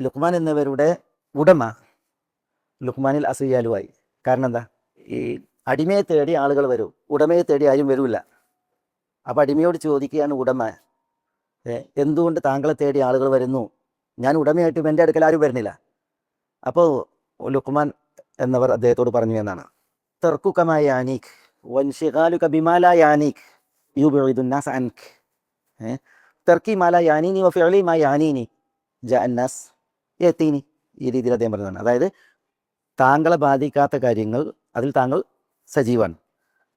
ലുക്മാൻ എന്നിവരുടെ ഉടമ ലുക്മാനിൽ അസൂയാലുവായി. കാരണം എന്താ? ഈ അടിമയെ തേടി ആളുകൾ വരും. ഉടമയെ തേടി ആരും വരില്ല അപ്പോൾ അടിമയോട് ചോദിക്കുകയാണ് ഉടമ "ഏ, എന്തുകൊണ്ട് താങ്കളെ തേടി ആളുകൾ വരുന്നു? ഞാൻ ഉടമയായിട്ടും എന്റെ അടുക്കൽ ആരും വരുന്നില്ല. അപ്പോൾ ലുക്മാൻ എന്നവർ അദ്ദേഹത്തോട് പറഞ്ഞു എന്നാണ്. തെർക്കുക്കമായ യാനീഖ് വൻഷികാലുക ബിമാല യാനീഖ് യുബിദുന്നാസ് അൻഖ്. തെർക്കി മാല യാനീനി വഫിഅലി മാ യാനീനി ജ അന്നാസ്. യത്തീനി ഈ രീതിയിൽ അദ്ദേഹം പറഞ്ഞതാണ്. അതായത് താങ്കളെ ബാധിക്കാത്ത കാര്യങ്ങൾ അതിൽ താങ്കൾ സജീവാണ്.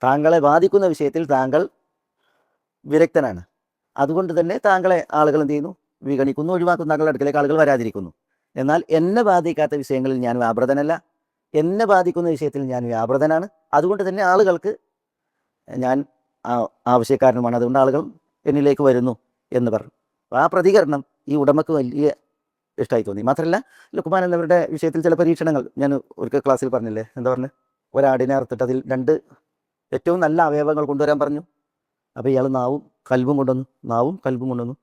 താങ്കളെ ബാധിക്കുന്ന വിഷയത്തിൽ താങ്കൾ വിരക്തനാണ്. അതുകൊണ്ട് തന്നെ താങ്കളെ ആളുകൾ എന്ത് ചെയ്യുന്നു? വിഗണിക്കുന്നു ഒഴിവാക്കുന്നു. താങ്കളുടെ അടുക്കലേക്ക് ആളുകൾ വരാതിരിക്കുന്നു. എന്നാൽ എന്നെ ബാധിക്കാത്ത വിഷയങ്ങളിൽ ഞാൻ വ്യാപൃതനല്ല. എന്നെ ബാധിക്കുന്ന വിഷയത്തിൽ ഞാൻ വ്യാപൃതനാണ്. അതുകൊണ്ട് തന്നെ ആളുകൾക്ക് ഞാൻ ആവശ്യക്കാരനുമാണ്. അതുകൊണ്ട് ആളുകൾ എന്നിലേക്ക് വരുന്നു എന്ന് പറഞ്ഞു. അപ്പോൾ ആ പ്രതികരണം ഈ ഉടമക്ക് വലിയ ഇഷ്ടമായി തോന്നി. മാത്രമല്ല ലുക്മാൻ എന്നവരുടെ വിഷയത്തിൽ ചില പരീക്ഷണങ്ങൾ ഞാൻ ഒരു ക്ലാസ്സിൽ പറഞ്ഞില്ലേ? എന്താ പറഞ്ഞു? ഒരാടിനെ അറുത്തിട്ട് അതിൽ രണ്ട് ഏറ്റവും നല്ല അവയവങ്ങൾ കൊണ്ടുവരാൻ പറഞ്ഞു. അപ്പോൾ ഇയാൾ നാവും കൽബും കൊണ്ടുവന്നു. നാവും കൽബും കൊണ്ടുവന്നു.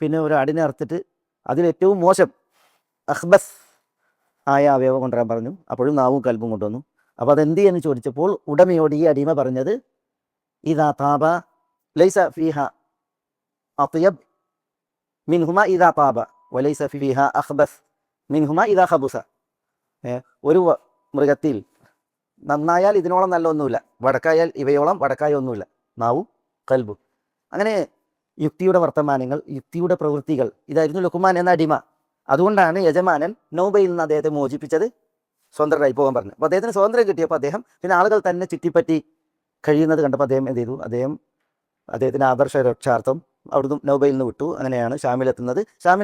പിന്നെ ഒരാടിനെ അറുത്തിട്ട് അതിൽ ഏറ്റവും മോശം അഹ്ബസ് ആയ അവയവം കൊണ്ടുവരാൻ പറഞ്ഞു. അപ്പോഴും നാവും കൽബും കൊണ്ടുവന്നു. അപ്പോൾ അതെന്ത് എന്ന് ചോദിച്ചപ്പോൾ ഉടമയോട് ഈ അടിമ പറഞ്ഞത് ഇതാ താപ ലൈസ ഫീഹ അത്യബ് മിൻഹുമ ഇതാ താപ വലൈസ ഫീഹ അഹ്ബസ് മിൻഹുമ ഇതാ ഹബുസ ഒരു മൃഗത്തിൽ നന്നായാൽ ഇതിനോളം നല്ല ഒന്നുമില്ല. വടക്കായാൽ ഇവയോളം വടക്കായ ഒന്നുമില്ല. നാവും കൽബും. അങ്ങനെ യുക്തിയുടെ വർത്തമാനങ്ങൾ യുക്തിയുടെ പ്രവൃത്തികൾ ഇതായിരുന്നു ലുക്കുമാൻ എന്ന അടിമ. അതുകൊണ്ടാണ് യജമാനൻ നൗബയിൽ നിന്ന് അദ്ദേഹത്തെ മോചിപ്പിച്ചത്. സ്വതന്ത്രരായി പോകാൻ പറഞ്ഞു അപ്പോൾ അദ്ദേഹത്തിന് സ്വാതന്ത്ര്യം കിട്ടിയപ്പോൾ അദ്ദേഹം പിന്നെ ആളുകൾ തന്നെ ചുറ്റിപ്പറ്റി കഴിയുന്നത് കണ്ടപ്പോൾ അദ്ദേഹം എന്ത് ചെയ്തു? അദ്ദേഹം അദ്ദേഹത്തിന്റെ ആദർശ രക്ഷാർത്ഥം അവിടുന്ന് നൗബയിൽ നിന്ന് വിട്ടു. അങ്ങനെയാണ് ഷാമിലെത്തുന്നത് ഷാമിൽ